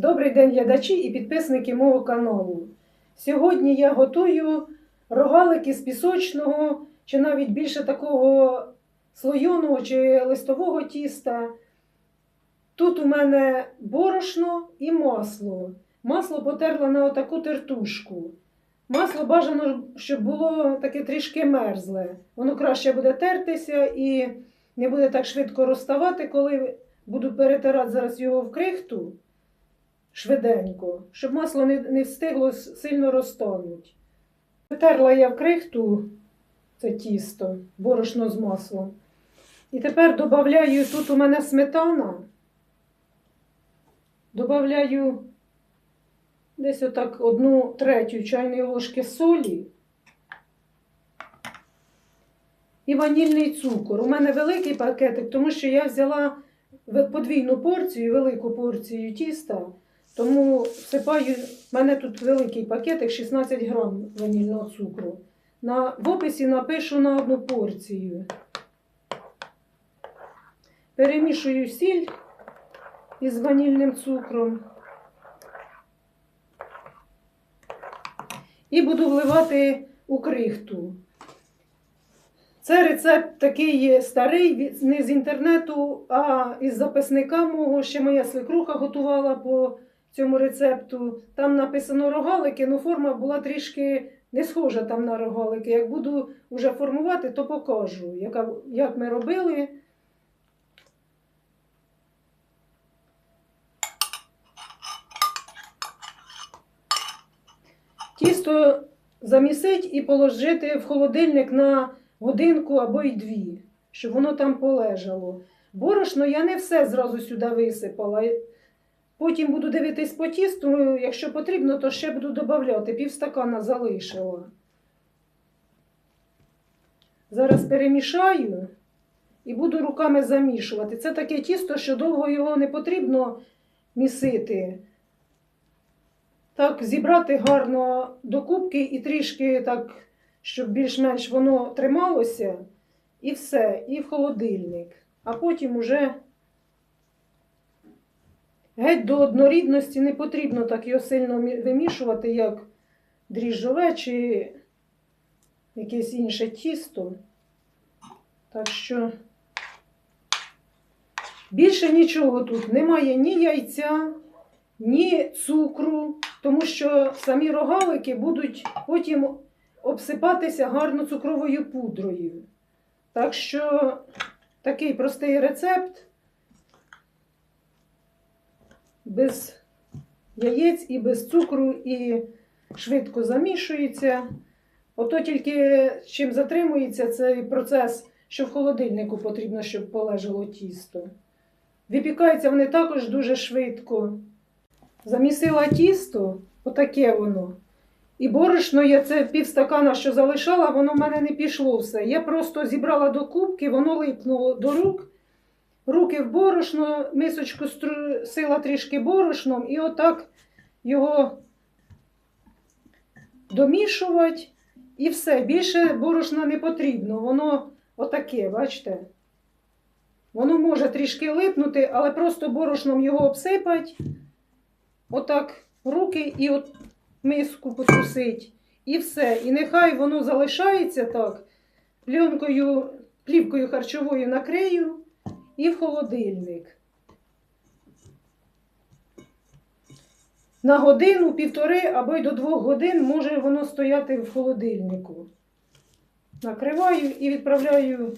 Добрий день, глядачі і підписники мого каналу. Сьогодні я готую рогалики з пісочного, чи навіть більше такого слойоного чи листового тіста. Тут у мене борошно і масло. Масло потерла на отаку тертушку. Масло бажано, щоб було таке трішки мерзле. Воно краще буде тертися і не буде так швидко розставати, коли буду перетирати зараз його в крихту швиденько, щоб масло не, не встигло сильно розтонути. Потерла я в крихту це тісто, борошно з маслом. І тепер додаю, тут у мене сметана. Добавляю десь отак одну третю чайної ложки солі і ванільний цукор. У мене великий пакетик, тому що я взяла подвійну порцію, велику порцію тіста, тому всипаю, в мене тут великий пакетик, 16 грам ванільного цукру. На, в описі напишу на одну порцію. Перемішую сіль із ванільним цукром. І буду вливати у крихту. Це рецепт такий старий, не з інтернету, а із записника мого. Ще моя свекруха готувала по цьому рецепту. Там написано рогалики, але форма була трішки не схожа там на рогалики. Як буду вже формувати, то покажу, як ми робили. Тісто замісить і положити в холодильник на годинку або й дві, щоб воно там полежало. Борошно я не все зразу сюди висипала. Потім буду дивитись по тісту, якщо потрібно, то ще буду додавати. Півстакана залишила. Зараз перемішаю і буду руками замішувати. Це таке тісто, що довго його не потрібно місити. Так, зібрати гарно до кубки і трішки так, щоб більш-менш воно трималося, і все, і в холодильник. А потім уже геть до однорідності не потрібно так його сильно вимішувати, як дріжджове чи якесь інше тісто. Так що більше нічого тут немає ні яйця, ні цукру, тому що самі рогалики будуть потім обсипатися гарно цукровою пудрою. Так що такий простий рецепт без яєць і без цукру, і швидко замішується. Ото тільки чим затримується цей процес, що в холодильнику потрібно, щоб полежало тісто. Випікаються вони також дуже швидко. Замісила тісто, отаке воно. І борошно, я це півстакана, що залишала, воно в мене не пішло все. Я просто зібрала до кубки, воно липнуло до рук. Руки в борошно, мисочку струсила трішки борошном і отак його домішувати. І все. Більше борошна не потрібно. Воно отаке, бачите? Воно може трішки липнути, але просто борошном його обсипать. Отак руки і от миску потрусить. І все. І нехай воно залишається так. Пленкою, плівкою харчовою накрию і в холодильник. На годину, півтори або й до двох годин може воно стояти в холодильнику. Накриваю і відправляю.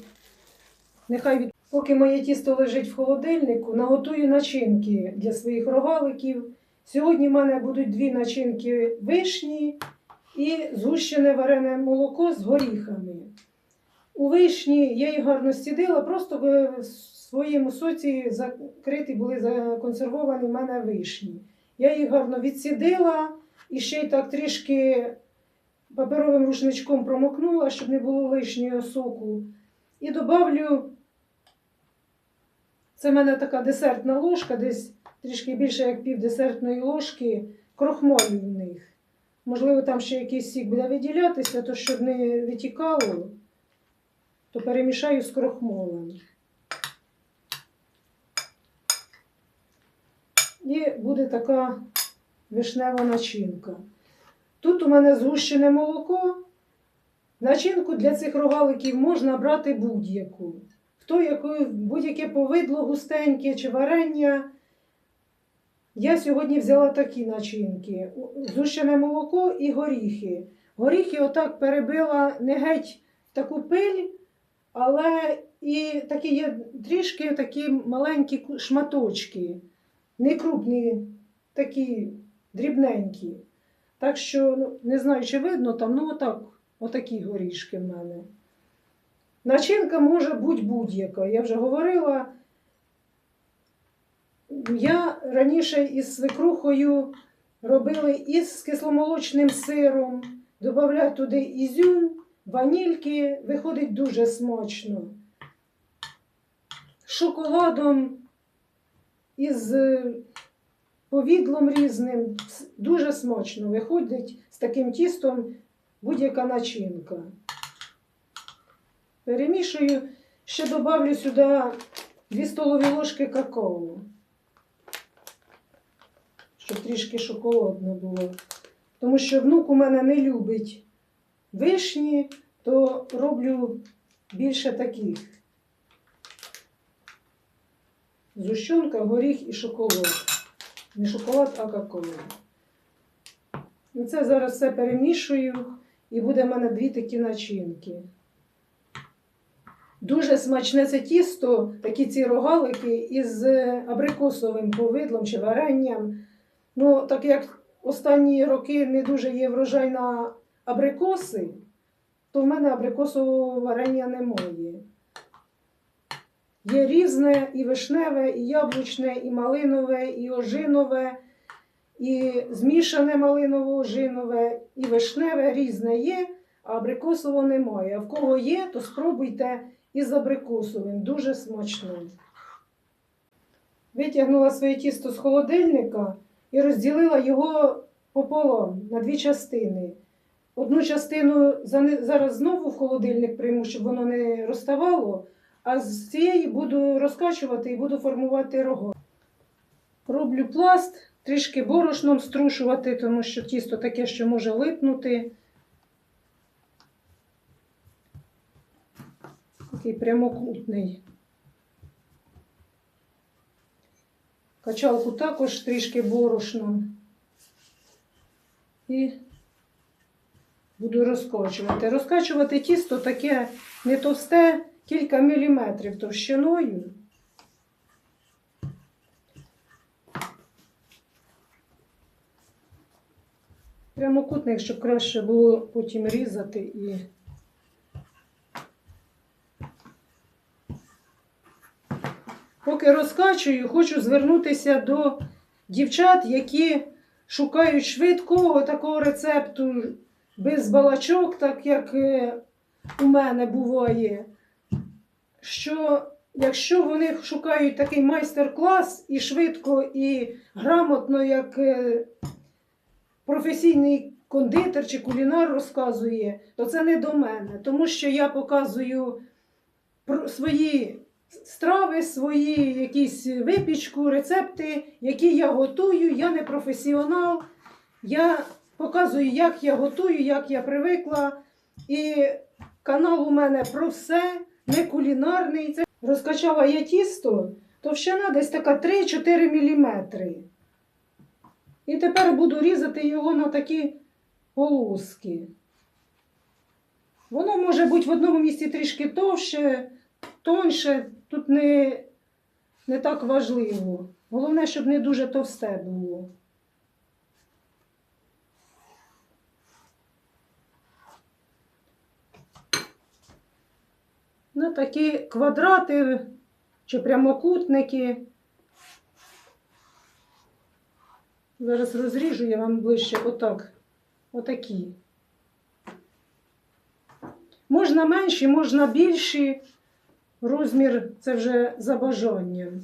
Нехай від... Поки моє тісто лежить в холодильнику, наготую начинки для своїх рогаликів. Сьогодні в мене будуть дві начинки вишні і згущене варене молоко з горіхами. У вишні я їх гарно стідила, просто в своєму соці закриті були законсервовані в мене вишні. Я їх гарно відсідила і ще й так трішки паперовим рушничком промокнула, щоб не було лишнього соку. І добавлю, це в мене така десертна ложка, десь трішки більше як пів десертної ложки крохмалю в них. Можливо, там ще якийсь сік буде виділятися, то щоб не витікало, то перемішаю з крохмалем. І буде така вишнева начинка. Тут у мене згущене молоко. Начинку для цих рогаликів можна брати будь-яку. Хто яку, будь-яке повидло густеньке чи варення. Я сьогодні взяла такі начинки: згущене молоко і горіхи. Горіхи отак перебила не геть таку пиль, але і такі є трішки такі маленькі шматочки, не крупні, такі дрібненькі. Так що ну, не знаю, чи видно там, ну отак, отакі горішки в мене. Начинка може бути будь-яка. Я вже говорила. Я раніше із свекрухою робили із кисломолочним сиром, додавляю туди ізюм, ванільки, виходить дуже смачно. Шоколадом із е, повідлом різним. Дуже смачно виходить з таким тістом будь-яка начинка. Перемішую, ще додавлю сюди 2 столові ложки какао щоб трішки шоколадно було. Тому що внук у мене не любить вишні, то роблю більше таких. Зущенка, горіх і шоколад. Не шоколад, а какао. І це зараз все перемішую, і буде в мене дві такі начинки. Дуже смачне це тісто, такі ці рогалики із е, абрикосовим повидлом чи варенням. Ну, так як останні роки не дуже є врожай на абрикоси, то в мене абрикосового варення немає. Є різне і вишневе, і яблучне, і малинове, і ожинове, і змішане малиново-ожинове, і вишневе різне є, а абрикосового немає. А в кого є, то спробуйте із абрикосовим. Дуже смачно. Витягнула своє тісто з холодильника і розділила його пополам на дві частини. Одну частину зараз знову в холодильник прийму, щоб воно не розставало, а з цієї буду розкачувати і буду формувати рога. Роблю пласт, трішки борошном струшувати, тому що тісто таке, що може липнути. Такий прямокутний. Качалку також трішки борошном. І буду розкачувати. Розкачувати тісто таке не товсте, кілька міліметрів товщиною. Прямокутник, щоб краще було потім різати і. Поки розкачую, хочу звернутися до дівчат, які шукають швидкого такого рецепту без балачок, так як е, у мене буває. Що якщо вони шукають такий майстер-клас і швидко, і грамотно, як е, професійний кондитер чи кулінар розказує, то це не до мене, тому що я показую свої страви, свої якісь випічку, рецепти, які я готую. Я не професіонал. Я показую, як я готую, як я привикла. І канал у мене про все, не кулінарний. Це розкачала я тісто, товщина десь така 3-4 мм. І тепер буду різати його на такі полоски. Воно може бути в одному місці трішки товще, тоньше, тут не, не так важливо. Головне, щоб не дуже товсте було. На такі квадрати чи прямокутники. Зараз розріжу я вам ближче отак. Отакі. Можна менші, можна більші. Розмір це вже за бажанням.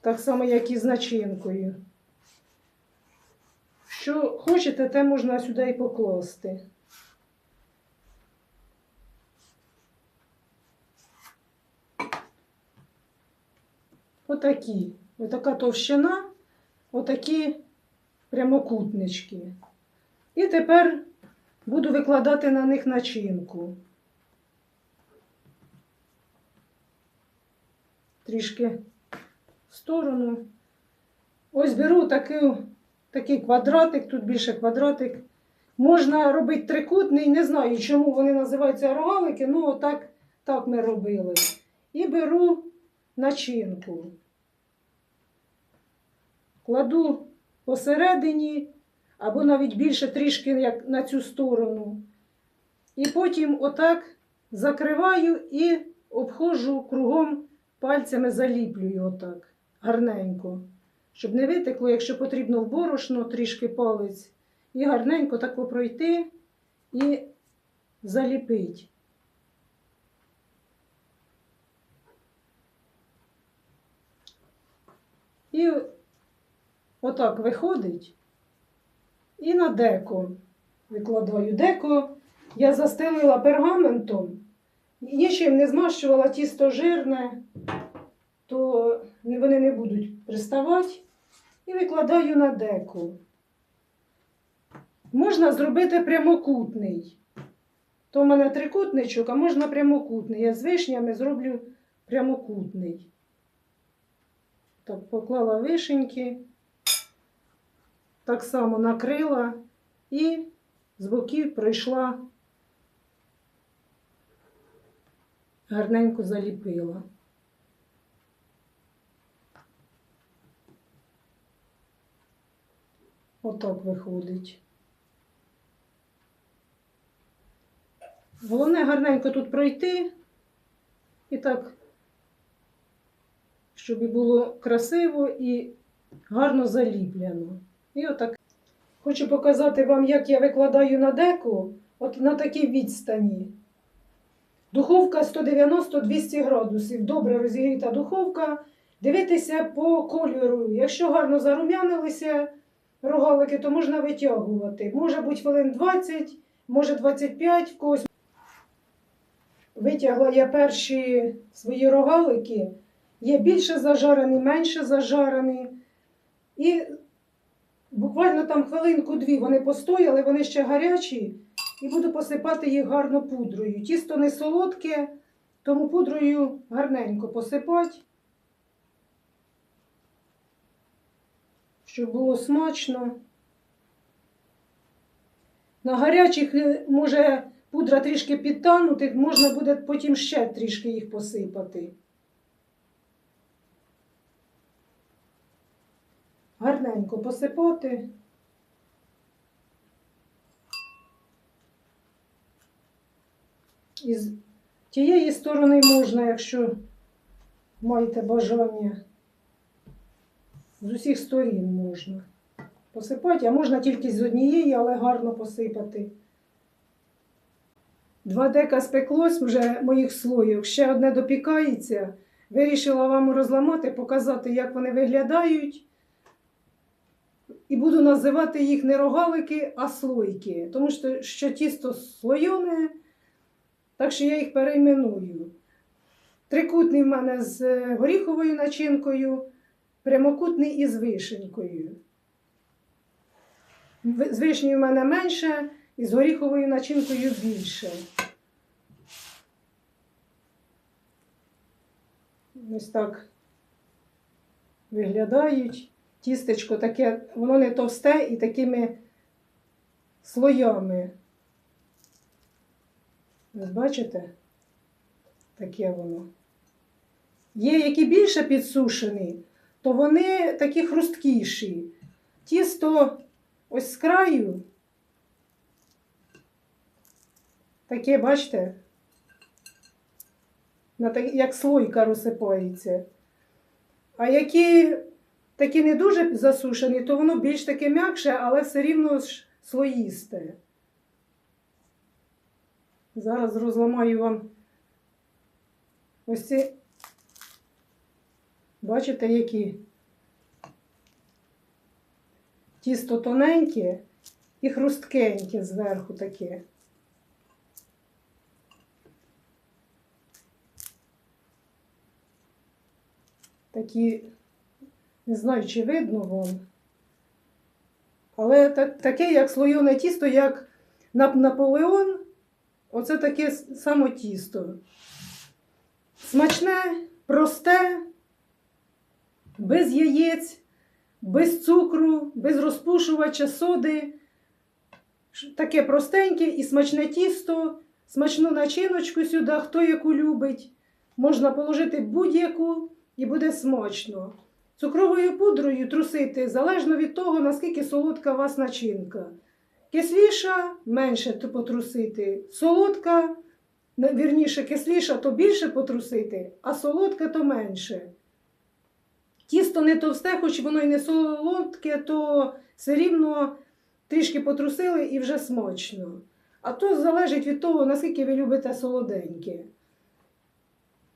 Так само, як і з начинкою. Що хочете, те можна сюди і покласти. Отакі. Отака товщина, отакі прямокутнички. І тепер буду викладати на них начинку. Трішки в сторону. Ось беру такий, такий квадратик, тут більше квадратик. Можна робити трикутний, не знаю, чому вони називаються рогалики, ну отак так ми робили. І беру начинку. Кладу посередині, або навіть більше трішки як на цю сторону. І потім отак закриваю і обходжу кругом пальцями заліплюю отак гарненько. Щоб не витекло, якщо потрібно в борошно, трішки палець. І гарненько так пройти і заліпить. І отак виходить. І на деко викладаю. Деко я застелила пергаментом, нічим не змащувала тісто жирне, то вони не будуть приставати. І викладаю на деко. Можна зробити прямокутний. То в мене трикутничок, а можна прямокутний. Я з вишнями зроблю прямокутний. Так, поклала вишеньки, так само накрила і з боків пройшла, гарненько заліпила. Отак виходить. Головне гарненько тут пройти і так, щоб було красиво і гарно заліплено. І отак. Хочу показати вам, як я викладаю на деку, от на такій відстані. Духовка 190-200 градусів. Добре розігріта духовка. Дивитися по кольору. Якщо гарно зарум'янилися рогалики, то можна витягувати. Може бути хвилин 20, може 25 в когось. Витягла я перші свої рогалики. Є більше зажарені, менше зажарені. І буквально там хвилинку-дві вони постояли, вони ще гарячі, і буду посипати їх гарно пудрою. Тісто не солодке, тому пудрою гарненько посипати, щоб було смачно. На гарячих е, може пудра трішки підтанути, можна буде потім ще трішки їх посипати. Гарненько посипати. З тієї сторони можна, якщо маєте бажання. З усіх сторін можна посипати, а можна тільки з однієї, але гарно посипати. Два дека спеклось вже моїх слоїв, ще одне допікається. Вирішила вам розламати, показати, як вони виглядають. І буду називати їх не рогалики, а слойки. Тому що, що тісто слойоне, так що я їх перейменую. Трикутний в мене з е, горіховою начинкою, прямокутний із вишенькою. З вишнею в мене менше, і з горіховою начинкою більше. Ось так виглядають. Тістечко таке, воно не товсте і такими слоями. Ось бачите? Таке воно. Є, які більше підсушені, то вони такі хрусткіші. Тісто ось з краю. Таке, бачите, як слойка розсипається. А які такі не дуже засушені, то воно більш таке м'якше, але все рівно ж слоїсте. Зараз розламаю вам ось ці. Бачите, які тісто тоненьке і хрусткеньке зверху таке. такі, не знаю, чи видно вам. Але таке, як слойоне тісто, як Наполеон, оце таке с- само тісто. Смачне, просте, без яєць, без цукру, без розпушувача, соди. Таке простеньке і смачне тісто, смачну начиночку сюди, хто яку любить. Можна положити будь-яку і буде смачно. Цукровою пудрою трусити залежно від того, наскільки солодка у вас начинка. Кисліша менше потрусити. Солодка, вірніше, кисліша, то більше потрусити, а солодка то менше. Тісто не товсте, хоч воно й не солодке, то все рівно трішки потрусили і вже смачно. А то залежить від того, наскільки ви любите солоденьке.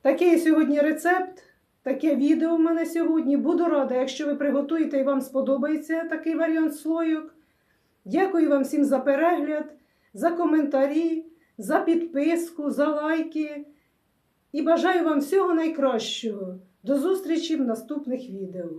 Такий сьогодні рецепт, таке відео в мене сьогодні. Буду рада, якщо ви приготуєте і вам сподобається такий варіант слойок. Дякую вам всім за перегляд, за коментарі, за підписку, за лайки. І бажаю вам всього найкращого. До зустрічі в наступних відео.